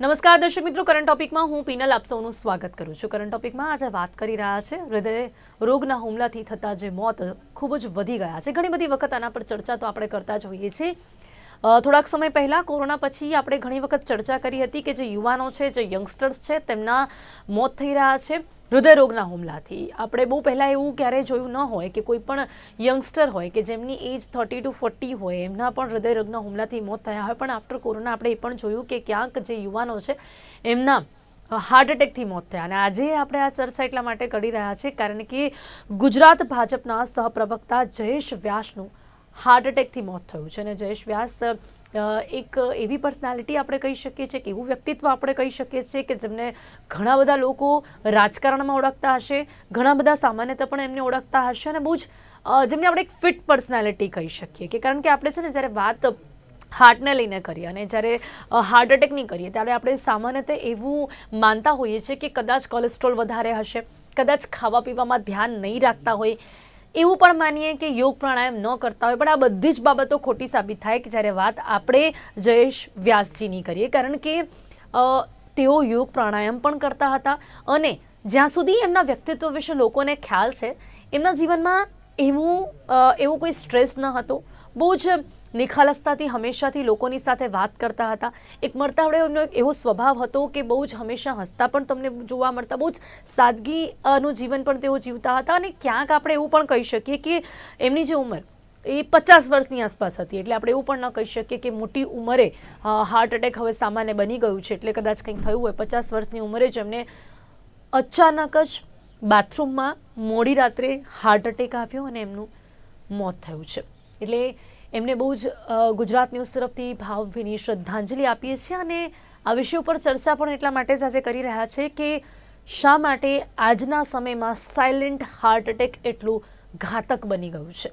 નમસ્કાર, દર્શક મિત્રો. કરંટ ટોપિકમાં હું પીનલ આપ સૌનું સ્વાગત કરું છું. કરંટ ટોપિકમાં આજે વાત કરી રહ્યા છે હૃદય રોગના હુમલાથી થતા જે મોત ખૂબ જ વધી ગયા છે. ઘણી બધી વખત આના પર ચર્ચા તો આપણે કરતા જ હોઈએ છીએ. થોડાક સમય પહેલાં કોરોના પછી આપણે ઘણી વખત ચર્ચા કરી હતી કે જે યુવાનો છે, જે યંગસ્ટર્સ છે, તેમના મોત થઈ રહ્યા છે, હૃદયરોગના હુમલાથી. આપણે બહુ પહેલાં એવું ક્યારેય જોયું ન હોય કે કોઈ પણ યંગસ્ટર હોય કે જેમની એજ થર્ટી ટુ ફોર્ટી હોય, એમના પણ હૃદયરોગના હુમલાથી મોત થયા હોય. પણ આફ્ટર કોરોના આપણે એ પણ જોયું કે ક્યાંક જે યુવાનો છે, એમના હાર્ટ એટેકથી મોત થયા. અને આજે આપણે આ ચર્ચા એટલા માટે કરી રહ્યા છે કારણ કે ગુજરાત ભાજપના સહપ્રવક્તા જયેશ વ્યાસનું હાર્ટ એટેકથી મોત થયું છે. અને જયેશ વ્યાસ એક એવી પર્સનાલિટી આપણે કહી શકીએ છીએ કે એવું વ્યક્તિત્વ આપણે કહી શકીએ છીએ કે જેમને ઘણા બધા લોકો રાજકારણમાં ઓળખતા હશે, ઘણા બધા સામાન્યતા પણ એમને ઓળખતા હશે અને બહુ જ જેમને આપણે એક ફિટ પર્સનાલિટી કહી શકીએ કે કારણ કે આપણે છે ને જ્યારે વાત હાર્ટને લઈને કરીએ અને જ્યારે હાર્ટ એટેકની કરીએ ત્યારે આપણે સામાન્યતઃ એવું માનતા હોઈએ છીએ કે કદાચ કોલેસ્ટ્રોલ વધારે હશે, કદાચ ખાવા પીવામાં ધ્યાન નહીં રાખતા હોય એવું પણ માનીએ કે યોગ પ્રાણાયામ ન કરતા હોય, પણ આ બધી જ બાબતો ખોટી સાબિત થાય કે જ્યારે વાત આપણે જયેશ વ્યાસજીની કરીએ. કારણ કે તેઓ યોગ પ્રાણાયામ પણ કરતા હતા અને જ્યાં સુધી એમના વ્યક્તિત્વ વિશે લોકોને ખ્યાલ છે, એમના જીવનમાં એવું એવો કોઈ સ્ટ્રેસ ન હતો. બહુ જ નિખાલસતાથી હંમેશાથી લોકોની સાથે વાત કરતા હતા. એક મળતા આવડે એમનો એક એવો સ્વભાવ હતો કે બહુ જ હંમેશા હસતા પણ તમને જોવા મળતા બહુ જ સાદગી અ, જીવન પણ તેઓ જીવતા હતા અને ક્યાંક આપણે એવું પણ કહી શકીએ કે એમની જે ઉંમર એ પચાસ વર્ષની આસપાસ હતી. એટલે આપણે એવું પણ ન કહી શકીએ કે મોટી ઉંમરે હાર્ટ એટેક હવે સામાન્ય બની ગયું છે. એટલે કદાચ કંઈક થયું હોય પચાસ વર્ષની ઉંમરે જ એમને અચાનક જ બાથરૂમમાં મોડી રાત્રે હાર્ટ એટેક આવ્યો અને એમનું મોત થયું છે. એટલે એમને બહુ જ ગુજરાત ન્યૂઝ તરફથી ભાવભીની શ્રદ્ધાંજલિ આપીએ છીએ અને આ વિષય ઉપર ચર્ચા પણ એટલા માટે જ આજે કરી રહ્યા છે કે શા માટે આજના સમયમાં સાયલેન્ટ હાર્ટ એટેક એટલું ઘાતક બની ગયું છે.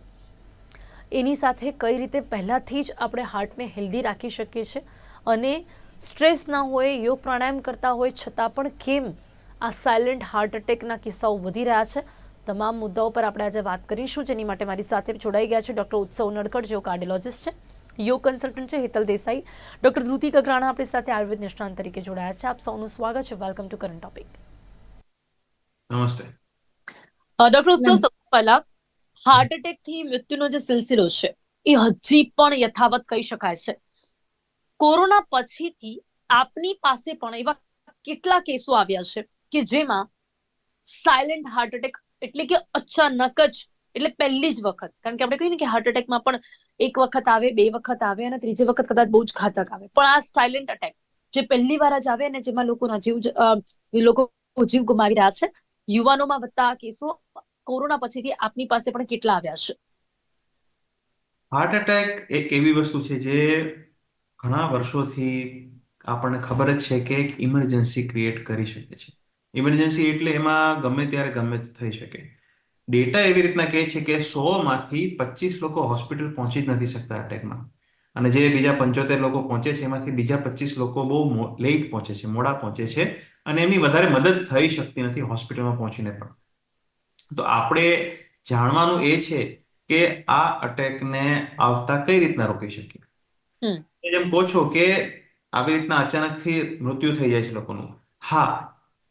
એની સાથે કઈ રીતે પહેલાંથી જ આપણે હાર્ટને હેલ્ધી રાખી શકીએ છીએ અને સ્ટ્રેસ ના હોય, યોગ પ્રાણાયામ કરતા હોય છતાં પણ કેમ આ સાયલેન્ટ હાર્ટ એટેકના કિસ્સાઓ વધી રહ્યા છે? તમામ મુદ્દાઓ પર આપણે આજે વાત કરીશું. જેની માટે મારી સાથે જોડાઈ ગયા છે ડૉક્ટર ઉત્સવ નડકડ જેઓ કાર્ડિયોલોજિસ્ટ છે યોગ કન્સલ્ટન્ટ છે હેતલ દેસાઈ ડૉક્ટર ધ્રુતિ કગરાણા આપણી સાથે આયુર્વેદ નિષ્ણાંત તરીકે જોડાયા છે. આપ સૌનું સ્વાગત છે. વેલકમ ટુ કરંટ ટોપિક નમસ્તે. ડોક્ટર ઉત્સવ પહેલા હાર્ટ એટેકથી મૃત્યુનો જે સિલસિલો છે એ હજી પણ યથાવત કહી શકાય છે. કોરોના પછીથી આપની પાસે પણ એવા કેટલા કેસો આવ્યા છે કે જેમાં સાયલેન્ટ હાર્ટ એટેક એટલે કે અચાનક જ, એટલે પહેલી જ વખત. કારણ કે આપણે કહીએ ને કે હાર્ટ એટેકમાં પણ એક વખત આવે, બે વખત આવે અને ત્રીજી વખત કદાચ બહુ જ ઘાતક આવે. પણ આ સાયલેન્ટ અટેક જે પહેલી વાર જ આવે અને જેમાં લોકોના જીવ લોકો જીવ ગુમાવી રહ્યા છે, યુવાનોમાં વધતા કેસો કોરોના પછીથી આપની પાસે પણ કેટલા આવ્યા છે? હાર્ટ એટેક એક એવી વસ્તુ છે જે ઘણા વર્ષોથી આપણને ખબર જ છે કે એક ઇમરજન્સી ક્રિએટ કરી શકે છે. ઇમરજન્સી એટલે એમાં ગમે ત્યારે ગમે તે થઈ શકે. ડેટા એવી રીતના કહે છે કે સો માંથી પચીસ લોકો હોસ્પિટલ પહોંચી જ નથી શકતા અટેકમાં અને જે બીજા પંચોતેર લોકો પહોંચે છે એમાંથી બીજા પચીસ લોકો બહુ લેટ પહોંચે છે મોડા પહોંચે છે અને એમની વધારે મદદ થઈ શકતી નથી હોસ્પિટલમાં પહોંચીને પણ. તો આપણે જાણવાનું એ છે કે આ અટેકને આવતા કઈ રીતના રોકી શકીએ? જેમ કહો છો કે આવી રીતના અચાનકથી મૃત્યુ થઈ જાય છે લોકોનું. હા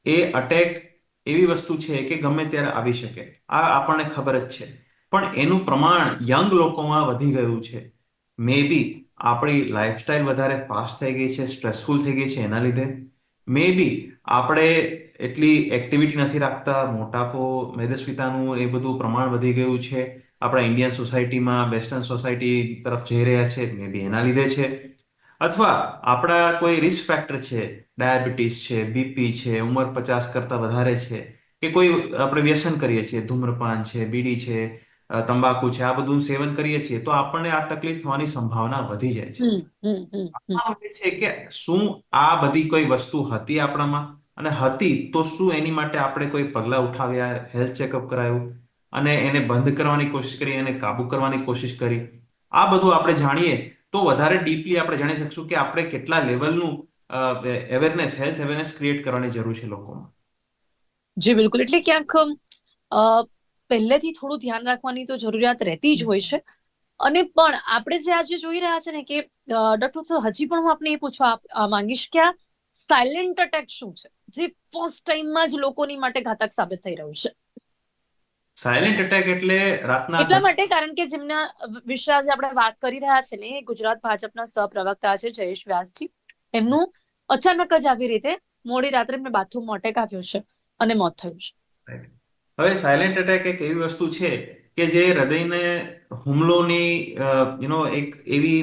એ અટેક એવી વસ્તુ છે કે ગમે ત્યારે આવી શકે. આ આપણને ખબર જ છે. પણ એનું પ્રમાણ યંગ લોકોમાં વધી ગયું છે. મે બી આપણી લાઈફસ્ટાઈલ વધારે ફાસ્ટ થઈ ગઈ છે સ્ટ્રેસફુલ થઈ ગઈ છે એના લીધે. મે બી આપણે એટલી એક્ટિવિટી નથી રાખતા, મોટાપો મેદસ્વીતાનું એ બધું પ્રમાણ વધી ગયું છે. આપણા ઇન્ડિયન સોસાયટીમાં વેસ્ટર્ન સોસાયટી તરફ જઈ રહ્યા છે મે બી એના લીધે છે. અથવા આપણા કોઈ રિસ્ક ફેક્ટર છે ડાયાબિટીસ છે બીપી છે ઉંમર પચાસ કરતા વધારે છે કે કોઈ આપણે વ્યસન કરીએ છીએ ધૂમ્રપાન છે બીડી છે તંબાકુ છે આ બધું સેવન કરીએ છીએ તો આપણને આ તકલીફ થવાની સંભાવના વધી જાય છે. છે કે શું આ બધી કોઈ વસ્તુ હતી આપણામાં? અને હતી તો શું એની માટે આપણે કોઈ પગલાં ઉઠાવ્યા હેલ્થ ચેકઅપ કરાયું? અને એને બંધ કરવાની કોશિશ કરી એને કાબુ કરવાની કોશિશ કરી? આ બધું આપણે જાણીએ તો વધારે ડીપલી આપણે જાણી શકશું કે આપણે કેટલા લેવલનું અવેરનેસ હેલ્થ અવેરનેસ ક્રિએટ કરવાની જરૂર છે લોકોમાં. જી, બિલકુલ. એટલે ક્યાંક પહેલેથી થોડું ધ્યાન રાખવાની તો જરૂરિયાત રહેતી જ હોય છે. અને પણ આપણે જે આજે જોઈ રહ્યા છે ને કે ડોક્ટર ઉત્સવ હજી પણ હું આપને એ પૂછવા માંગીશ કે આ સાયલેન્ટ અટેક શું છે? જે ફર્સ્ટ ટાઈમમાં જ લોકોની માટે ઘાતક સાબિત થઈ રહ્યું છે. સાયલેન્ટ એટેક એટલે રાતના એટલા માટે કારણ કે જેમના વિશે આજે આપણે વાત કરી રહ્યા છે ને ગુજરાત ભાજપના સહપ્રવક્તા છે જયેશ વ્યાસજી. એમનું અચાનક જ આવી રીતે મોડી રાત્રે મેં બાથરૂમ અટેક આવ્યો છે અને મોત થયું છે. હવે સાયલેન્ટ એટેક એક એવી વસ્તુ છે કે જે હૃદયને હુમલોની યુ નો એક એવી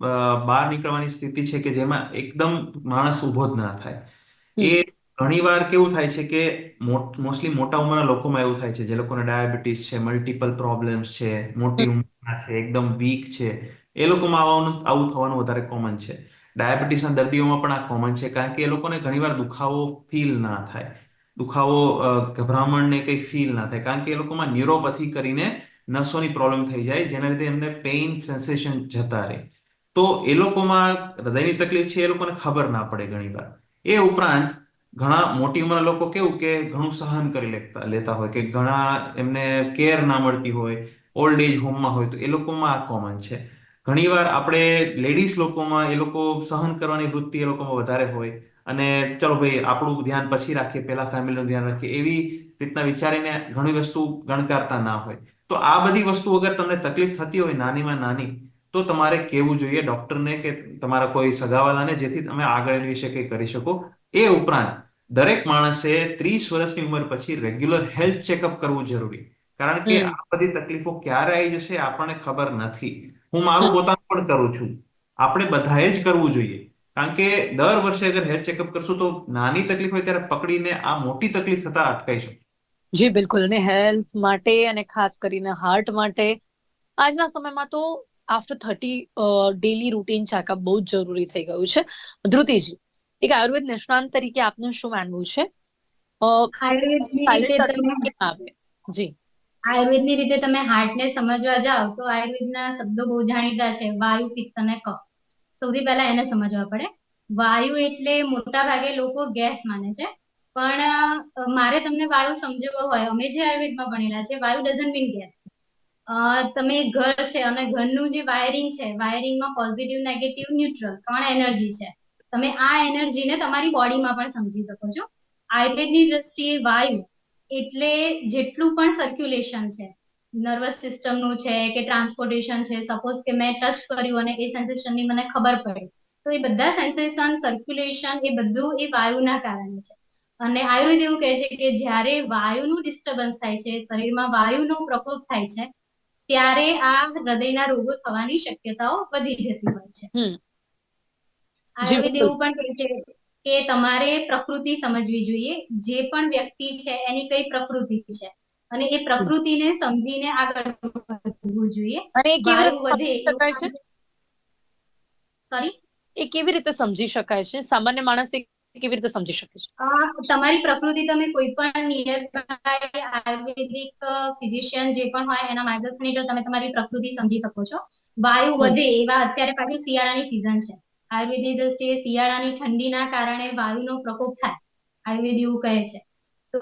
બહાર નીકળવાની સ્થિતિ છે કે જેમાં એકદમ માણસ ઊભો જ ના થાય. એ ઘણીવાર કેવું થાય છે કે મોસ્ટલી મોટા ઉંમરના લોકોમાં એવું થાય છે જે લોકોને ડાયાબિટીસ છે મલ્ટિપલ પ્રોબ્લેમ્સ છે મોટી ઉંમરના છે એકદમ વીક છે એ લોકોમાં આવવાનું આવું થવાનું વધારે કોમન છે. ડાયાબિટીસના દર્દીઓમાં પણ આ કોમન છે કારણ કે એ લોકોને ઘણીવાર દુખાવો ફીલ ના થાય. દુખાવો ગભરામણને ગભરામણ ને કંઈ ફીલ ના થાય કારણ કે એ લોકોમાં ન્યુરોપથી કરીને નસોની પ્રોબ્લેમ થઈ જાય જેના લીધે એમને પેઇન સેન્સેશન જતા રહે. તો એ લોકોમાં હૃદયની તકલીફ છે એ લોકોને ખબર ના પડે ઘણીવાર. એ ઉપરાંત ઘણા મોટી ઉંમરના લોકો કેવું કે ઘણું સહન કરી લેતા લેતા હોય કે ઘણા એમને કેર ના મળતી હોય ઓલ્ડ એજ હોમમાં હોય તો એ લોકોમાં આ કોમન છે. ઘણીવાર આપણે લેડીઝ લોકોમાં એ લોકો સહન કરવાની વૃત્તિ એ લોકોમાં વધારે હોય અને ચલો ભાઈ આપણું ધ્યાન પછી રાખીએ, પહેલા ફેમિલીનું ધ્યાન રાખીએ, એવી રીતના વિચારીને ઘણી વસ્તુ ગણકારતા ના હોય. તો આ બધી વસ્તુ અગર તમને તકલીફ થતી હોય નાનીમાં નાની, તો તમારે કહેવું જોઈએ ડોક્ટરને કે તમારા કોઈ સગાવાલાને જેથી તમે આગળ વિશે કંઈ કરી શકો. એ ઉપરાંત દરેક માણસે ત્રીસ વર્ષની ઉંમર પછી રેગ્યુલર હેલ્થ ચેકઅપ કરવું જરૂરી. કારણ કે આ બધી તકલીફો ક્યારે આવી જશે આપણને ખબર નથી. હું મારું પોતાનું પણ કરું છું. આપણે બધાએ જ કરવું જોઈએ. કારણ કે દર વર્ષે અગર હેલ્થ ચેકઅપ કરશું તો નાની તકલીફ હોય ત્યારે પકડીને આ મોટી તકલીફ થતા અટકાઈ શકે. જી બિલકુલ. અને હેલ્થ માટે અને ખાસ કરીને હાર્ટ માટે આજના સમયમાં તો after thirty daily routine checkup બહુ જ જરૂરી થઈ ગયું છે. ધ્રુતિજી એક આયુર્વેદ નિષ્ણાંત તરીકે આપનું શું માનવું છે? હાર્ટ આવે? જી. આયુર્વેદની રીતે તમે હાર્ટને સમજવા જાઓ તો આયુર્વેદના શબ્દો બહુ જાણીતા છે વાયુ પિત્ત અને કફ. સૌથી પહેલા એને સમજવા પડે. વાયુ એટલે મોટા ભાગે લોકો ગેસ માને છે. પણ મારે તમને વાયુ સમજવો હોય અમે જે આયુર્વેદમાં ભણેલા છે વાયુ ડઝન્ટ મીન ગેસ તમે ઘર છે અને ઘરનું જે વાયરિંગ છે વાયરિંગમાં પોઝિટિવ નેગેટિવ ન્યુટ્રલ ત્રણ એનર્જી છે. તમે આ એનર્જીને તમારી બોડીમાં પણ સમજી શકો છો. આયુર્વેદની દ્રષ્ટિએ વાયુ એટલે જેટલું પણ સર્ક્યુલેશન છે નર્વસ સિસ્ટમનું છે કે ટ્રાન્સપોર્ટેશન છે સપોઝ કે મેં ટચ કર્યું અને એ સેન્સેશનની મને ખબર પડી, તો એ બધા સેન્સેશન સર્ક્યુલેશન એ બધું એ વાયુના કારણે છે. અને આયુર્વેદ એવું કહે છે કે જ્યારે વાયુનું ડિસ્ટર્બન્સ થાય છે, શરીરમાં વાયુનો પ્રકોપ થાય છે, ત્યારે આ હૃદયના રોગો થવાની શક્યતાઓ વધી જતી હોય છે. આયુર્વેદ એવું પણ કહે છે કે તમારે પ્રકૃતિ સમજવી જોઈએ. જે પણ વ્યક્તિ છે એની કઈ પ્રકૃતિ છે? અને એ પ્રકૃતિને સમજીને આગળ વધવું જોઈએ. અને એ કેવી રીતે સમજી શકાય છે? સોરી એ કેવી રીતે સમજી શકાય છે? સામાન્ય માણસ એ કેવી રીતે સમજી શકે છે? તમારી પ્રકૃતિ તમે કોઈ પણ નિયર આયુર્વેદિક ફિઝિશિયન જે પણ હોય એના માર્ગદર્શન હેઠળ તમે તમારી પ્રકૃતિ સમજી શકો છો. વાયુ વધે એવા અત્યારે પાછું શિયાળાની સિઝન છે. આયુર્વેદની દ્રષ્ટિએ શિયાળાની ઠંડીના કારણે વાયુનો પ્રકોપ થાય. આયુર્વેદ એવું કહે છે. તો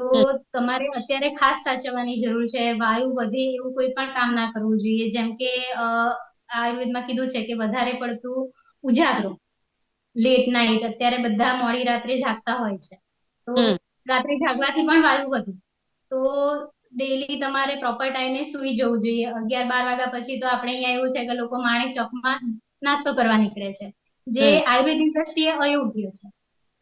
તમારે અત્યારે ખાસ સાચવવાની જરૂર છે વાયુ વધે એવું કોઈ પણ કામ ના કરવું જોઈએ. જેમ કે આયુર્વેદમાં કીધું છે કે વધારે પડતું ઉજાગરો. લેટ નાઇટ અત્યારે બધા મોડી રાત્રે જાગતા હોય છે. તો રાત્રે જાગવાથી પણ વાયુ વધે. તો ડેલી તમારે પ્રોપર ટાઈમે સુઈ જવું જોઈએ. અગિયાર બાર વાગ્યા પછી તો આપણે અહીંયા એવું છે કે લોકો માણેક ચોકમાં નાસ્તો કરવા નીકળે છે. જે આયુર્વેદિક દ્રષ્ટિએ અયોગ્ય છે.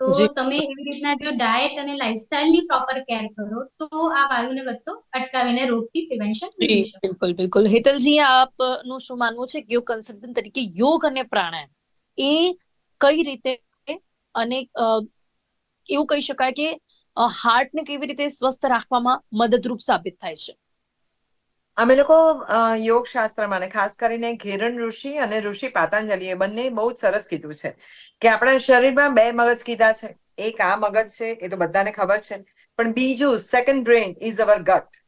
તો તમે એવી રીતના જો ડાયટ અને લાઇફસ્ટાઇલની પ્રોપર કેર કરો તો આ વાયુને વધતો અટકાવીને રોગથી પ્રિવેન્શન મેળવી શકો. બિલકુલ બિલકુલ. હેતલજી આપનું શું માનવું છે? કે યોગ કન્સલ્ટન્ટ તરીકે યોગ અને પ્રાણાયામ. એ કઈ રીતે અને એવું કહી શકાય કે હાર્ટને કેવી રીતે સ્વસ્થ રાખવામાં મદદરૂપ સાબિત થાય છે. અમે લોકો યોગ શાસ્ત્રમાં ખાસ કરીને ઘેરણ ઋષિ અને ઋષિ પાતંજલિએ બંને બહુ જ સરસ કીધું છે કે આપણા શરીરમાં બે મગજ કીધા છે. એક આ મગજ છે, એ તો બધાને ખબર છે. પણ બીજું second brain is our gut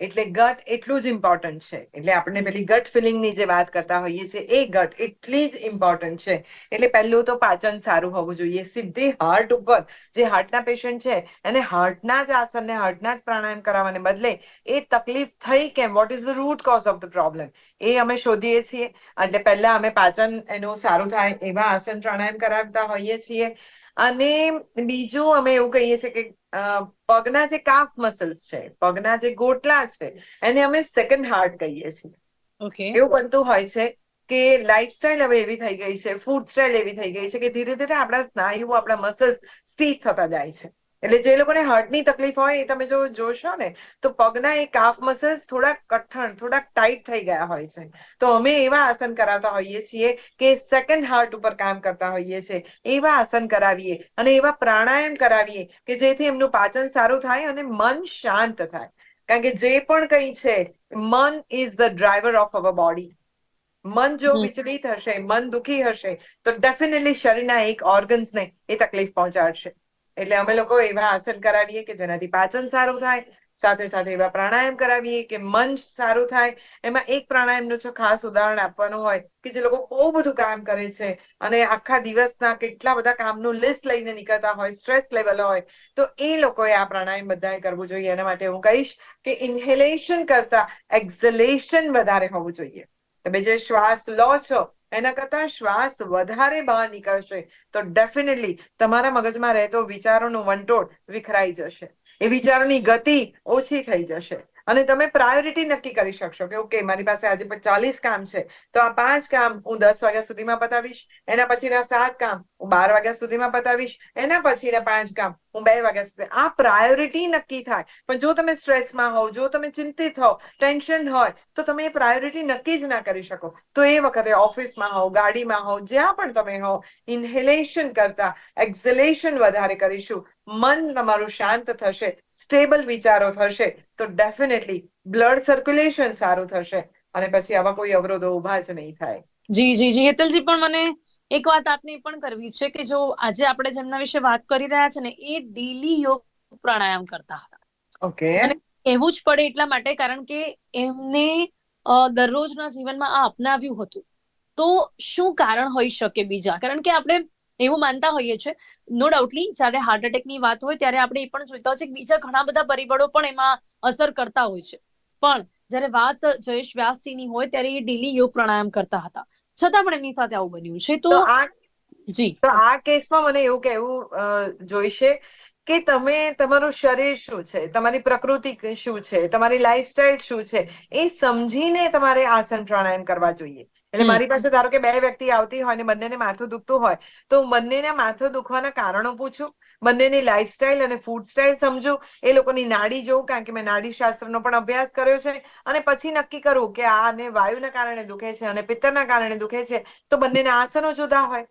એટલે ગટ એટલું જ ઇમ્પોર્ટન્ટ છે. એટલે આપણે પેલી ગટ ફિલિંગની જે વાત કરતા હોઈએ છીએ, એ ગટ એટલી જ ઇમ્પોર્ટન્ટ છે. એટલે પહેલું તો પાચન સારું હોવું જોઈએ. સીધી હાર્ટ ઉપર જે હાર્ટના પેશન્ટ છે, એને હાર્ટના જ આસનને હાર્ટના જ પ્રાણાયામ કરાવવાને બદલે એ તકલીફ થઈ કેમ? What is the root cause of the problem એ અમે શોધીએ છીએ. એટલે પહેલા અમે પાચન એનું સારું થાય એવા આસન પ્રાણાયામ કરાવતા હોઈએ છીએ. અને બીજું અમે એવું કહીએ છીએ કે પગના જે કાફ મસલ્સ છે પગના જે ગોટલા છે એને અમે સેકન્ડ હાર્ટ કહીએ છીએ. એવું બનતું હોય છે કે લાઈફસ્ટાઈલ હવે એવી થઈ ગઈ છે ફૂડ સ્ટાઈલ એવી થઈ ગઈ છે કે ધીરે ધીરે આપણા સ્નાયુઓ આપણા મસલ્સ સ્ટીચ થતા જાય છે. એટલે જે લોકોને હાર્ટની તકલીફ હોય એ તમે જો જોશો ને તો પગના એ કાફ મસલ્સ થોડાક કઠણ થોડાક ટાઈટ થઈ ગયા હોય છે. તો અમે એવા આસન કરાવતા હોઈએ છીએ કે સેકન્ડ હાર્ટ ઉપર કામ કરતા હોઈએ છીએ. એવા આસન કરાવીએ અને એવા પ્રાણાયામ કરાવીએ કે જેથી એમનું પાચન સારું થાય અને મન શાંત થાય. કારણ કે જે પણ કંઈ છે મન is the driver of our body મન જો વિચલિત હશે મન દુખી હશે તો ડેફિનેટલી શરીરના એક ઓર્ગન્સને એ તકલીફ પહોંચાડશે. એટલે અમે લોકો એવા આસન કરાવીએ કે જેનાથી પાચન સારું થાય, સાથે સાથે એવા પ્રાણાયામ કરાવીએ કે મન સારું થાય. એમાં એક પ્રાણાયામનું જો ખાસ ઉદાહરણ આપવાનું હોય કે જે લોકો બહુ બધું કામ કરે છે અને આખા દિવસના કેટલા બધા કામનું લિસ્ટ લઈને નીકળતા હોય સ્ટ્રેસ લેવલ હોય, તો એ લોકોએ આ પ્રાણાયામ બધાએ કરવું જોઈએ. એના માટે હું કહીશ કે ઇન્હેલેશન કરતા એક્ઝલેશન વધારે હોવું જોઈએ. તમે જે શ્વાસ લો છો એના કરતા શ્વાસ વધારે બહાર નીકળશે, તો ડેફિનેટલી તમારા મગજમાં રહેતો વિચારોનું વંટોળ વિખરાઈ જશે. એ વિચારોની ગતિ ઓછી થઈ જશે. અને તમે પ્રાયોરિટી નક્કી કરી શકશો કે ઓકે મારી પાસે આજે ચાલીસ કામ છે, તો આ પાંચ કામ હું દસ વાગ્યા સુધીમાં પતાવીશ, એના પછીના સાત કામ હું બાર વાગ્યા સુધીમાં પતાવીશ, એના પછીના પાંચ કામ હું બે વાગ્યા સુધી, આ પ્રાયોરિટી નક્કી થાય. પણ જો તમે સ્ટ્રેસમાં હોવ, જો તમે ચિંતિત હોવ ટેન્શન હોય, તો તમે એ પ્રાયોરિટી નક્કી જ ના કરી શકો. તો એ વખતે ઓફિસમાં હોવ, ગાડીમાં હોવ, જ્યાં પણ તમે હોવ ઇન્હેલેશન કરતા એક્ઝલેશન વધારે કરીશું મન તમારું શાંત થશે સ્ટેબલ વિચારો થશે તો ડેફિનેટલી બ્લડ સર્ક્યુલેશન સારું થશે. અને પછી આવા કોઈ અવરોધો ઊભા જ નહીં થાય. જી જી જી. હેતલજી પણ મને એક વાત આપને એ પણ કરવી છે કે જો આજે આપણે જેમના વિશે વાત કરી રહ્યા છે ને એ ડેલી યોગ પ્રાણાયામ કરતા હતા. ઓકે. અને એવું જ પડે એટલા માટે કારણ કે એમને દરરોજના જીવનમાં આ અપનાવ્યું હતું. તો શું કારણ હોઈ શકે બીજા? કારણ કે આપણે એવું માનતા હોઈએ છીએ. નો ડાઉટલી જ્યારે હાર્ટ એટેકની વાત હોય ત્યારે આપણે એ પણ જોઈતા હોય છે કે બીજા ઘણા બધા પરિબળો પણ એમાં અસર કરતા હોય છે. પણ જ્યારે વાત જયેશ વ્યાસજીની હોય ત્યારે એ ડેલી યોગ પ્રાણાયામ કરતા હતા. છતાં પણ એમની સાથે આવું બન્યું છે. તો આ જી. તો આ કેસમાં મને એવું કહેવું જોઈશે કે તમે તમારું શરીર શું છે? તમારી પ્રકૃતિ શું છે? તમારી લાઈફસ્ટાઈલ શું છે? એ સમજીને તમારે આસન પ્રાણાયામ કરવા જોઈએ. એટલે મારી પાસે ધારો કે બે વ્યક્તિ આવતી હોય ને બંનેને માથું દુખતું હોય તો હું બંનેને માથું દુખવાના કારણો પૂછું. બંનેની લાઈફસ્ટાઈલ અને ફૂડ સ્ટાઈલ સમજુ. એ લોકોની નાડી જોઉં કારણ કે મેં નાડી શાસ્ત્રનો પણ અભ્યાસ કર્યો છે. અને પછી નક્કી કરું કે આ આને વાયુના કારણે દુખે છે અને પિત્તના કારણે દુખે છે તો બંનેના આસનો જુદા હોય.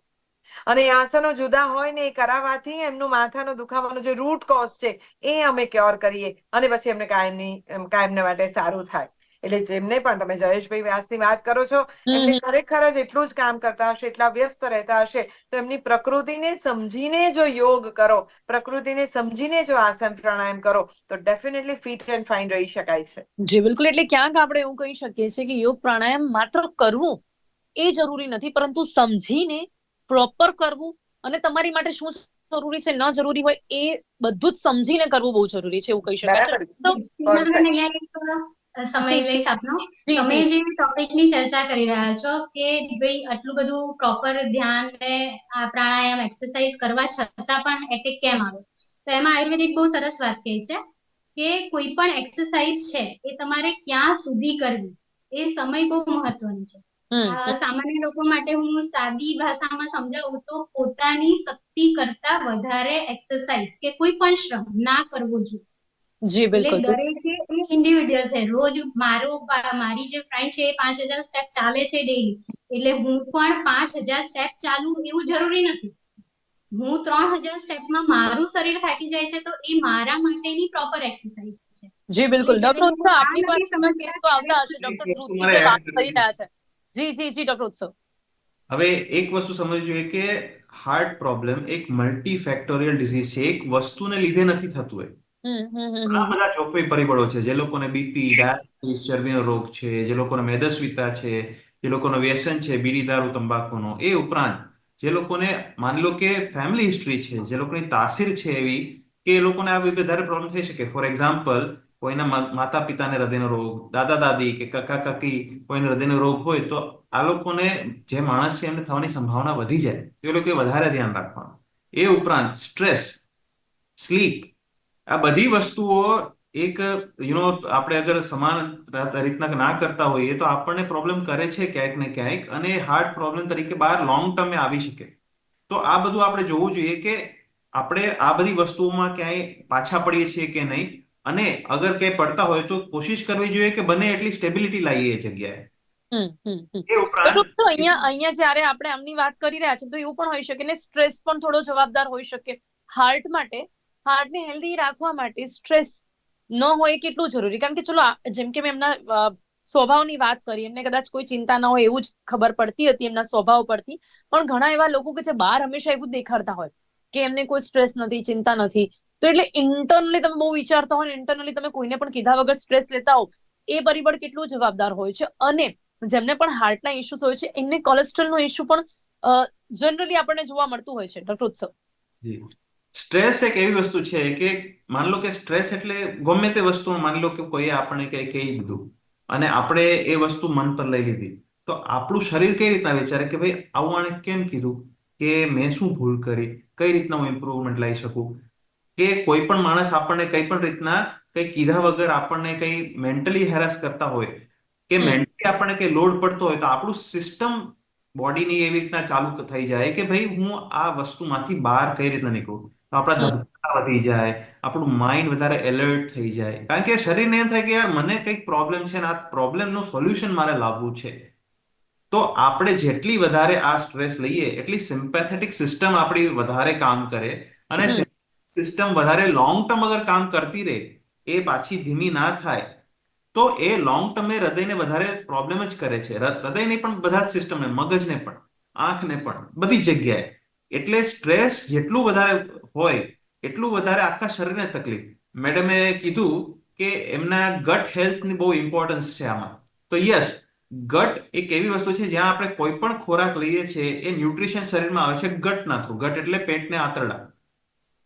અને એ આસનો જુદા હોય ને એ કરાવવાથી એમનું માથાનો દુખાવાનો જે રૂટ કોઝ છે એ અમે ક્યોર કરીએ. અને પછી એમને કાયમના કાયમને માટે સારું થાય. એટલે જેમને પણ તમે જયેશભાઈ વ્યાસની વાત કરો છો એમને ખરેખર જ એટલું જ કામ કરતા હશે એટલા વ્યસ્ત રહેતા હશે તો એમની પ્રકૃતિને સમજીને જો યોગ કરો પ્રકૃતિને સમજીને જો આસન પ્રાણાયામ કરો તો ડેફિનેટલી ફિટ એન્ડ ફાઇન રહી શકાય છે. જી બિલકુલ. એટલે ક્યાંક આપણે એવું કહી શકીએ છીએ કે યોગ પ્રાણાયામ માત્ર કરવું એ જરૂરી નથી પરંતુ સમજીને પ્રોપર કરવું અને તમારી માટે શું જરૂરી છે ન જરૂરી હોય એ બધું જ સમજીને કરવું બહુ જરૂરી છે એવું કહી શકાય. સમય લઈ આપનો તમે જે. જે ટોપિકની ચર્ચા કરી રહ્યા છો કે ભાઈ આટલું બધું પ્રોપર ધ્યાન ને આ પ્રાણાયામ એક્સરસાઇઝ કરવા છતાં પણ એટેક કેમ આવે? તો એમાં આયુર્વેદિક બહુ સરસ વાત કહે છે કે કોઈ પણ એક્સરસાઇઝ છે એ તમારે ક્યાં સુધી કરવી? એ સમય બહુ મહત્વનો છે. સામાન્ય લોકો માટે હું સાદી ભાષામાં સમજાવું તો પોતાની શક્તિ કરતા વધારે એક્સરસાઇઝ કે કોઈ પણ શ્રમ ના કરવો જોઈએ. જી બિલકુલ દરેકે ઇન્ડિવિડ્યુઅલ છે. રોજ મારો મારી જે ફ્રેન્ડ છે એ પાંચ હજાર સ્ટેપ ચાલે છે ડેલી એટલે હું પણ પાંચ હજાર સ્ટેપ ચાલુ એવું જરૂરી નથી. હું ત્રણ હજાર સ્ટેપમાં મારું શરીર થાકી જાય છે તો એ મારા માટેની પ્રોપર એક્સરસાઇઝ છે. જી બિલકુલ. ડોક્ટર ઉત્સવ આપની પાસે સમજતા તો આવતા હશે? ડોક્ટર જે વાત કરી રહ્યા છે. જી જી જી ડોક્ટર ઉત્સવ. હવે એક વસ્તુ સમજવી જોઈએ કે હાર્ટ પ્રોબ્લેમ એક મલ્ટી ફેક્ટોરિયલ ડિઝીઝ છે. એક વસ્તુને લીધે નથી થતું એ. ઘણા બધા જોખમી પરિબળો છે. જે લોકોને બીપી ડાયાબિટીસ ચરબીનો રોગ છે, જે લોકોને મેદસ્વીતા છે, જે લોકોનો વ્યસન છે, બીડી, દારૂ, તંબાકુનો, એ ઉપરાંત જે લોકોને માની લો કે ફેમિલી હિસ્ટ્રી છે, જે લોકોની તાસીર છે એવી કે એ લોકોને આ વધારે પ્રોબ્લેમ થઈ શકે. ફોર એક્ઝામ્પલ કોઈના માતા પિતાને હૃદયનો રોગ દાદા દાદી કે કાકા, કાકી કોઈને હૃદયનો રોગ હોય તો આ લોકોને જે માણસ છે એમને થવાની સંભાવના વધી જાય. તો એ લોકોએ વધારે ધ્યાન રાખવાનું. એ ઉપરાંત સ્ટ્રેસ, સ્લીપ આ બધી વસ્તુઓ એક યુ નો આપણે અગર સમાન રીતના ના કરતા હોઈએ તો આપણને પ્રોબ્લેમ કરે છે ક્યાંક ને ક્યાંક અને હાર્ટ પ્રોબ્લેમ તરીકે બહાર લોંગ ટર્મે આવી શકે. તો આ બધું આપણે જોવું જોઈએ કે આપણે આ બધી વસ્તુઓમાં ક્યાંય પાછા પડીએ છીએ કે નહીં અને અગર ક્યાંય પડતા હોય તો કોશિશ કરવી જોઈએ કે બને એટલી સ્ટેબિલિટી લાવીએ એ જગ્યાએ. અહીંયા અહીંયા જ્યારે આપણે આમની વાત કરી રહ્યા છીએ તો એવું પણ હોઈ શકે ને સ્ટ્રેસ પણ થોડો જવાબદાર હોઈ શકે. હાર્ટ માટે હાર્ટને હેલ્ધી રાખવા માટે સ્ટ્રેસ ન હોય કેટલું જરૂરી? કારણ કે ચલો જેમ કે મેં એમના સ્વભાવની વાત કરી, એમને કદાચ કોઈ ચિંતા ન હોય એવું જ ખબર પડતી હતી એમના સ્વભાવ પરથી. પણ ઘણા એવા લોકો કે જે બહાર હંમેશા એવું દેખાડતા હોય કે એમને કોઈ સ્ટ્રેસ નથી, ચિંતા નથી. તો એટલે ઇન્ટરનલી તમે બહુ વિચારતા હોય ઇન્ટરનલી તમે કોઈને પણ કીધા વગર સ્ટ્રેસ લેતા હો એ પરિબળ કેટલું જવાબદાર હોય છે? અને જેમને પણ હાર્ટના ઇશ્યુઝ હોય છે, એમને કોલેસ્ટ્રોલનો ઇશ્યુ પણ જનરલી આપણને જોવા મળતું હોય છે, ડોક્ટર ઉત્સવ. સ્ટ્રેસ એક એવી વસ્તુ છે કે માની લો કે સ્ટ્રેસ એટલે ગમે તે વસ્તુ માની લો કે કોઈએ આપણે કઈ કહી દીધું અને આપણે એ વસ્તુ મન પર લઈ લીધી તો આપણું શરીર કઈ રીતના વિચારે કે ભાઈ આવું આણે કેમ કીધું? કે મેં શું ભૂલ કરી? કઈ રીતના હું ઇમ્પ્રુવમેન્ટ લાવી શકું? કે કોઈ પણ માણસ આપણને કઈ પણ રીતના કઈ કીધા વગર આપણને કઈ મેન્ટલી હેરાસ કરતા હોય કે મેન્ટલી આપણને કઈ લોડ પડતો હોય તો આપણું સિસ્ટમ બોડીની એવી રીતના ચાલુ થઈ જાય કે ભાઈ હું આ વસ્તુમાંથી બહાર કઈ રીતના નીકળું? તો આપણા. ધબકારા વધી જાય આપણું માઇન્ડ વધારે એલર્ટ થઈ જાય. કારણ કે શરીરને એમ થાય કે યાર મને કંઈક પ્રોબ્લેમ છે ને આ પ્રોબ્લેમનું સોલ્યુશન મારે લાવવું છે. તો આપણે જેટલી વધારે આ સ્ટ્રેસ લઈએ એટલી સિમ્પેથેટિક સિસ્ટમ આપણી વધારે કામ કરે અને સિસ્ટમ વધારે લોંગ ટર્મ અગર કામ કરતી રહે એ પાછી ધીમી ના થાય તો એ લોંગ ટર્મે હૃદયને વધારે પ્રોબ્લેમ જ કરે છે. હૃદયને પણ બધા જ સિસ્ટમને મગજને પણ આંખને પણ બધી જગ્યાએ. એટલે સ્ટ્રેસ જેટલું વધારે હોય એટલું વધારે આખા શરીરને તકલીફ. મેડમે કીધું કે એમના ગટ હેલ્થની બહુ ઇમ્પોર્ટન્સ છે આમાં. તો યસ ગટ એક એવી વસ્તુ છે જ્યાં આપણે કોઈ પણ ખોરાક લઈએ છીએ એ ન્યુટ્રિશન શરીરમાં આવે છે ગટના થ્રુ ગટ એટલે પેટને આંતરડા.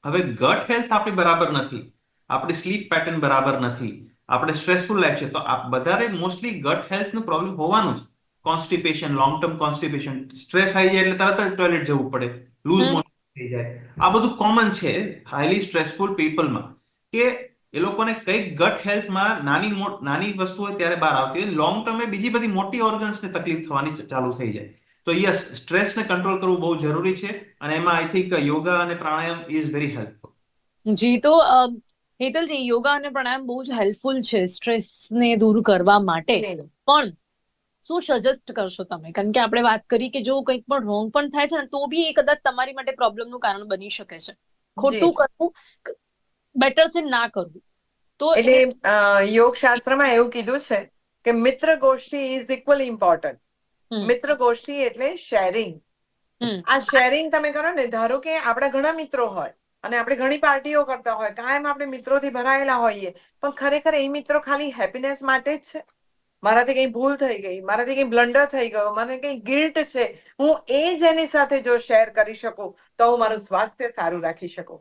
હવે ગટ હેલ્થ આપણી બરાબર નથી. આપણી સ્લીપ પેટર્ન બરાબર નથી. આપણે સ્ટ્રેસફુલ લાઈફ છે. તો આ વધારે મોસ્ટલી ગટ હેલ્થનું પ્રોબ્લેમ હોવાનું જ. Constipation long term constipation stress આવી જાય એટલે તરત જ ટોયલેટ જવું પડે. લૂઝ મોશન થઈ જાય. આ બધું કોમન છે હાઈલી સ્ટ્રેસફુલ પીપલમાં કે એ લોકોને કંઈક ગટ હેલ્થમાં નાની નાની વસ્તુ હોય ત્યારે બહાર આવતી હોય લોંગ ટર્મે બીજી બધી મોટી ઓર્ગન્સને તકલીફ થવાની ચાલુ થઈ જાય. તો યસ સ્ટ્રેસને કંટ્રોલ કરવું બહુ જરૂરી છે અને એમાં આઈ થિંક યોગા અને પ્રાણાયામ ઇઝ વેરી હેલ્પફુલ જી તો હેતલજી યોગા અને પ્રાણાયામ બહુ જ હેલ્પફુલ છે સ્ટ્રેસને દૂર કરવા માટે. પણ શું સજેસ્ટ કરશો તમે? કારણ કે આપણે વાત કરી કે જો કંઈક પણ રોંગ પણ થાય છે ને તો બી એ કદાચ તમારી માટે પ્રોબ્લેમનું કારણ બની શકે છે. ખોટું કરવું બેટર છે ના કરવું. તો એટલે યોગ શાસ્ત્રમાં એવું કીધું છે કે મિત્ર ગોષ્ઠી ઇઝ ઇક્વલી ઇમ્પોર્ટન્ટ મિત્ર ગોષ્ઠી એટલે શેરિંગ આ શેરિંગ તમે કરો ને ધારો કે આપણા ઘણા મિત્રો હોય અને આપણે ઘણી પાર્ટીઓ કરતા હોય કાયમ આપણે મિત્રોથી ભરાયેલા હોઈએ પણ ખરેખર એ મિત્રો ખાલી હેપીનેસ માટે જ છે? મારાથી કઈ ભૂલ થઈ ગઈ મારાથી કઈ બ્લન્ડર થઈ ગયો મને કઈ ગિલ્ટ છે હું એ જ એની સાથે જો શેર કરી શકું તો હું મારું સ્વાસ્થ્ય સારું રાખી શકું.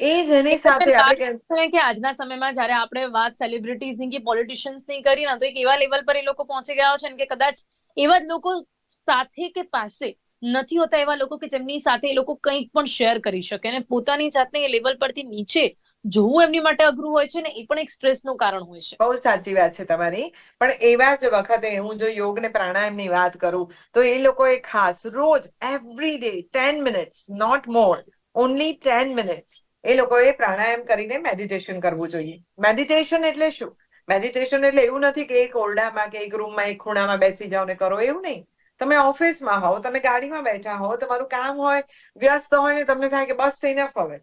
એ જ એની સાથે આપણે કે આજના સમયમાં જ્યારે આપણે વાત સેલિબ્રિટીઝની કે પોલિટિશિયન્સની કરી ને તો એક એવા લેવલ પર એ લોકો પહોંચી ગયા છે કે કદાચ એવા જ લોકો સાથે કે પાસે નથી હોતા એવા લોકો કે જેમની સાથે એ લોકો કંઈક પણ શેર કરી શકે અને પોતાની જાતને એ લેવલ પરથી નીચે જોવું એમની માટે અઘરું હોય છે ને એ પણ એક સ્ટ્રેસનું કારણ હોય છે. બહુ સાચી વાત છે તમારી. પણ એવા જ વખતે હું જો યોગ ને પ્રાણાયામની વાત કરું, તો એ લોકોએ ખાસ રોજ every day ten minutes not more only ten minutes એ લોકોએ પ્રાણાયામ કરીને મેડિટેશન કરવું જોઈએ. મેડિટેશન એટલે શું? મેડિટેશન એટલે એવું નથી કે એક ઓરડામાં કે એક રૂમમાં એક ખૂણામાં બેસી જાઓ ને કરો એવું નહીં. તમે ઓફિસમાં હોવ, તમે ગાડીમાં બેઠા હો તમારું કામ હોય, વ્યસ્ત હોય ને તમને થાય કે બસ ઇનફ હવે.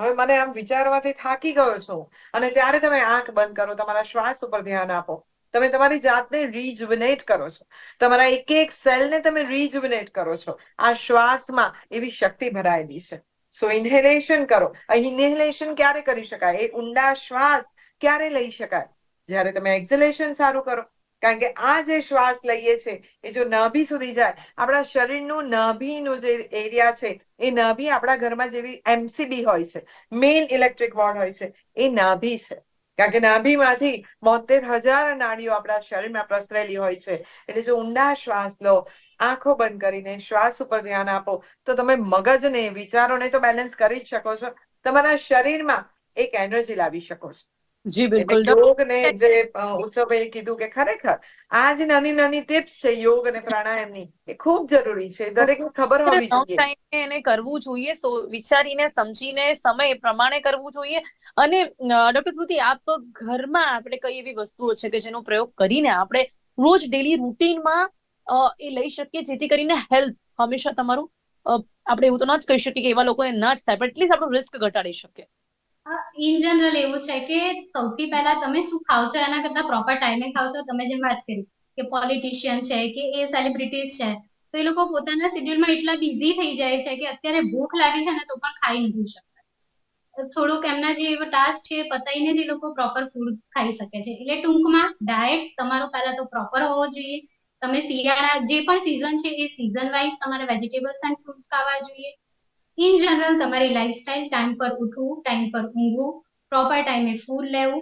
હવે મને આમ વિચારવાથી થાકી ગયો છું. અને ત્યારે તમે આંખ બંધ કરો, તમારા શ્વાસ ઉપર ધ્યાન આપો. તમે તમારી જાતને રીજુવિનેટ કરો છો. તમારા એક એક સેલને તમે રીજુવિનેટ કરો છો. આ શ્વાસમાં એવી શક્તિ ભરાયેલી છે. સો ઇન્હેલેશન કરો. ઇન્હેલેશન ક્યારે કરી શકાય? એ ઊંડા શ્વાસ ક્યારે લઈ શકાય? જ્યારે તમે એક્ઝલેશન સારું કરો. કારણ કે આ જે શ્વાસ લઈએ છે, એ જો નાભી સુધી જાય, આપણા શરીરનું નાભીનું જે એરિયા છે, એ નાભી આપણા ઘરમાં જેવી એમસીબી હોય છે મેઇન ઇલેક્ટ્રિક વોર્ડ હોય છે, એ નાભી છે. કારણ કે નાભીમાંથી બોતેર હજાર નાડીઓ આપણા શરીરમાં પ્રસરેલી હોય છે. એટલે જો ઊંડા શ્વાસ લો, આંખો બંધ કરીને શ્વાસ ઉપર ધ્યાન આપો, તો તમે મગજને, વિચારોને તો બેલેન્સ કરી જ શકો છો. તમારા શરીરમાં એક એનર્જી લાવી શકો છો. જી બિલકુલ. યોગ ને જે ઉત્સવે કીધું કે ખરેખર આ જે નાની નાની ટિપ્સ છે યોગ અને પ્રાણાયામની એ ખૂબ જરૂરી છે. દરેકને ખબર હોવી જોઈએ. એને કરવું જોઈએ વિચારીને સમજીને સમય પ્રમાણે કરવું જોઈએ. અને ડોક્ટર શ્રુતિ આપ ઘરમાં આપણે કઈ એવી વસ્તુઓ છે કે જેનો પ્રયોગ કરીને આપણે રોજ ડેલી રૂટીનમાં એ લઈ શકીએ જેથી કરીને હેલ્થ હંમેશા તમારું આપણે એવું તો ના જ કહી શકીએ કે એવા લોકોને ના જ થાય પણ એટલીસ્ટ આપણું રિસ્ક ઘટાડી શકીએ. ઇન જનરલ એવું છે કે સૌથી પહેલા તમે શું ખાવ છો? એના કરતા પ્રોપર ટાઈમે ખાવ છો? તમે જેમ વાત કરી કે પોલિટિશિયન છે કે એ સેલિબ્રિટીઝ છે, તો એ લોકો પોતાના શેડ્યુલમાં એટલા બિઝી થઈ જાય છે કે અત્યારે ભૂખ લાગે છે ને તો પણ ખાઈ નથી શકતા. થોડુંક એમના જે એવો ટાસ્ક છે પતાઈને જ લોકો પ્રોપર ફૂડ ખાઈ શકે છે. એટલે ટૂંકમાં ડાયટ તમારો પહેલા તો પ્રોપર હોવો જોઈએ. તમે શિયાળા જે પણ સિઝન છે એ સિઝન વાઇઝ તમારે વેજીટેબલ્સ એન્ડ ફ્રૂટ્સ ખાવા જોઈએ. ઇન જનરલ તમારી લાઈફસ્ટાઈલ ટાઈમ પર ઉઠવું ટાઈમ પર ઊંઘવું પ્રોપર ટાઈમે ફૂડ લેવું,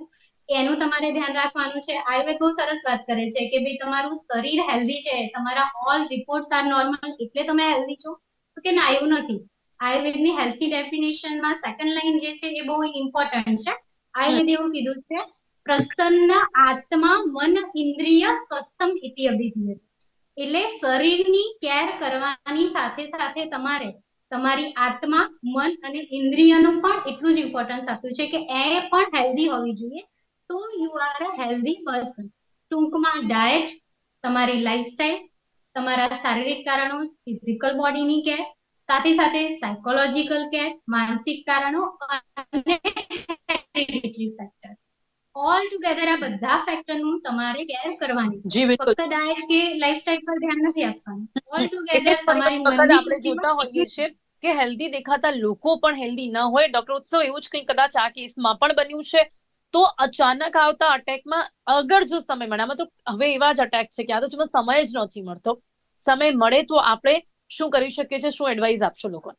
એનું તમારે ધ્યાન રાખવાનું છે. આયુર્વેદ બહુ સરસ વાત કરે છે કે ભાઈ તમારું શરીર હેલ્ધી છે, તમારા ઓલ રિપોર્ટ્સ આર નોર્મલ એટલે તમે હેલ્ધી છો, તો કે ના, એવું નથી. આયુર્વેદની હેલ્થી ડેફિનેશનમાં સેકન્ડ લાઈન જે છે એ બહુ ઇમ્પોર્ટન્ટ છે. આયુર્વેદ એવું કીધું છે, પ્રસન્ન આત્મા મન ઇન્દ્રિય સ્વસ્થમ ઇતિ અભિધીયતે. એટલે શરીરની કેર કરવાની સાથે સાથે તમારે તમારી આત્મા, મન અને ઇન્દ્રિયનું પણ એટલું જ ઇમ્પોર્ટન્સ આપ્યું છે કે એ પણ હેલ્ધી હોવી જોઈએ. તો you are a healthy person ટૂંકમાં ડાયટ તમારી લાઈફસ્ટાઈલ તમારા શારીરિક કારણો ફિઝિકલ બોડીની કેર સાથે સાથે સાયકોલોજીકલ કેર માનસિક કારણો અને ફેક્ટર ઓલ ટુગેધર આ બધા ફેક્ટરનું તમારે કેર કરવાની છે. ફક્ત ડાયટ કે લાઈફસ્ટાઈલ પર ધ્યાન નથી આપવાનું. ઓલ ટુગેધર તમારી મનની આપણે જોતા હોઈએ છીએ કે હેલ્ધી દેખાતા લોકો પણ હેલ્ધી ન હોય. ડોક્ટર ઉત્સવ એવું જ કંઈ કદાચ આ કેસમાં પણ બન્યું છે. તો અચાનક આવતા અટેકમાં અગર જો સમય મળે આમાં તો હવે એવા જ અટેક છે કે આ તો જેમાં સમય જ નથી મળતો. સમય મળે તો આપણે શું કરી શકીએ છીએ? શું એડવાઇસ આપશો લોકોને?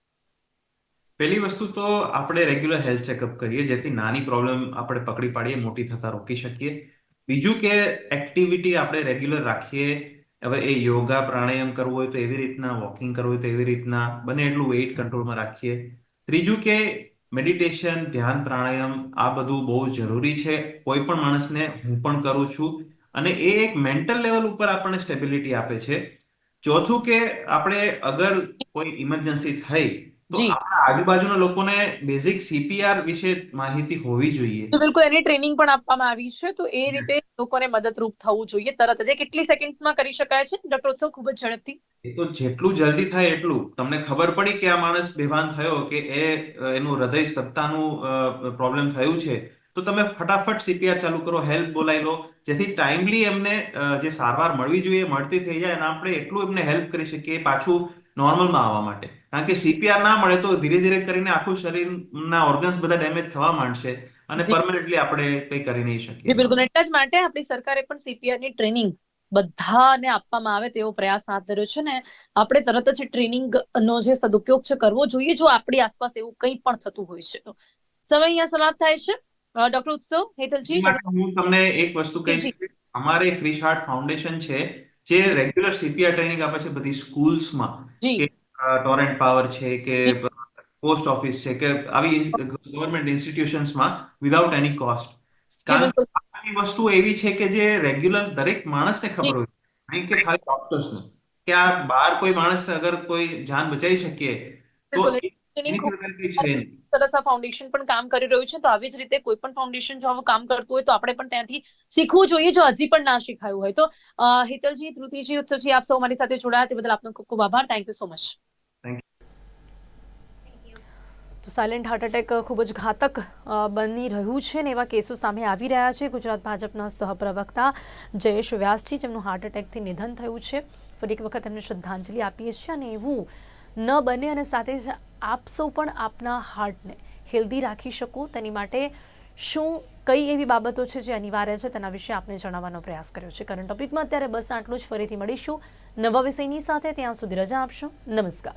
પહેલી વસ્તુ તો આપણે રેગ્યુલર હેલ્થ ચેકઅપ કરીએ, જેથી નાની પ્રોબ્લેમ આપણે પકડી પાડીએ, મોટી થતા રોકી શકીએ. બીજું કે એક્ટિવિટી આપણે રેગ્યુલર રાખીએ. હવે એ યોગા, પ્રાણાયામ કરવું હોય તો એવી રીતના વોકિંગ કરવું હોય તો એવી રીતના, બને એટલું વેઇટ કંટ્રોલમાં રાખીએ. ત્રીજું કે મેડિટેશન ધ્યાન, પ્રાણાયામ, આ બધું બહુ જરૂરી છે. કોઈ પણ માણસને હું પણ કરું છું. અને એ એક મેન્ટલ લેવલ ઉપર આપણને સ્ટેબિલિટી આપે છે. ચોથું કે આપણે અગર કોઈ ઇમરજન્સી થઈ તો જી. આપણા આજુબાજુના લોકોને બેઝિક સીપીઆર વિશે માહિતી હોવી જોઈએ. તો બિલકુલ એની ટ્રેનિંગ પણ આપવામાં આવી છે તો એ રીતે લોકોને મદદરૂપ થવું જોઈએ. તરત જ એ કેટલી સેકન્ડ્સમાં કરી શકાય છે? ડોક્ટર ઉત્સવ ખૂબ જ ઝડપથી. એ તો જેટલું જલ્દી થાય એટલું. તમને ખબર પડી કે આ માણસ બેભાન થયો કે એ એનું હૃદય સ્તબ્ધતાનું પ્રોબ્લેમ થયું છે. તો તમે ફટાફટ સીપીઆર ચાલુ કરો હેલ્પ બોલાવી લો. જેથી ટાઈમલી એમને જે સારવાર મળવી જોઈએ મળતી થઈ જાય અને આપણે એટલું એમને હેલ્પ કરી શકીએ પાછું નોર્મલમાં આવવા માટે. કારણ કે સીપીઆર ના મળે તો ધીરે ધીરે કરીને આખું શરીરના ઓર્ગન્સ બધા ડેમેજ થવા માંડશે અને. પરમનન્ટલી આપણે કંઈ કરી નહીં શકીએ. બિલકુલ. એટલા જ માટે આપણી સરકારે પણ સીપીઆરની ટ્રેનિંગ બધાને આપવામાં આવે તેવો પ્રયાસ હાથ ધર્યો છે ને. આપણે તરત જ ટ્રેનિંગ નો જે સદુપયોગ છે કરવો જોઈએ જો આપણી આસપાસ એવું કંઈ પણ થતું હોય છે. તો સમય અહીંયા સમાપ્ત થાય છે. ડોક્ટર ઉત્સવ હેતલજી. હું તમને એક વસ્તુ કહીશ. અમારે ક્રિશ હાર્ટ ફાઉન્ડેશન છે. જે રેગ્યુલર સીપીઆર ટ્રેનિંગ આપે છે બધી સ્કૂલ્સમાં કે ટોરેન્ટ પાવર છે કે પોસ્ટ ઓફિસ છે કે આવી ગવર્મેન્ટ ઇન્સ્ટિટ્યુશન્સમાં વિધાઉટ એની કોસ્ટ કારણ કે આ વસ્તુ એવી છે કે જે રેગ્યુલર દરેક માણસને ખબર હોય. નહીં કે ખાલી ડોક્ટર્સને કે આ બહાર કોઈ માણસને અગર કોઈ જાન બચાવી શકીએ તો છે સરસ આ ફાઉન્ડેશન પણ કામ કરી રહ્યું છે તો આવી જ રીતે કોઈ પણ ફાઉન્ડેશન જો આવું કામ કરતું હોય તો આપણે પણ ત્યાંથી શીખવું જોઈએ જો હજી પણ ના શીખાયું હોય. તો હિતલજી હેતલજી ઉત્સવજી આપ સૌ મારી સાથે જોડાયા તે બદલ આપનો ખૂબ ખૂબ આભાર. થેન્ક યુ સો મચ તો સાયલેન્ટ હાર્ટ એટેક ખૂબ જ ઘાતક બની રહ્યું છે ને એવા કેસો સામે આવી રહ્યા છે. ગુજરાત ભાજપના સહપ્રવક્તા જયેશ વ્યાસજી જેમનું હાર્ટ એટેકથી નિધન થયું છે. ફરી એક વખત એમને શ્રદ્ધાંજલિ આપીએ છીએ અને એવું ન બને અને સાથે જ આપ સૌ પણ આપના હાર્ટને હેલ્ધી રાખી શકો. તેની માટે શું કઈ એવી બાબતો છે જે અનિવાર્ય છે તેના વિશે આપને જણાવવાનો પ્રયાસ કર્યો છે. કરંટ ટોપિકમાં અત્યારે બસ આટલું જ. ફરીથી મળીશું નવા વિષયની સાથે. ત્યાં સુધી રજા આપશો. નમસ્કાર.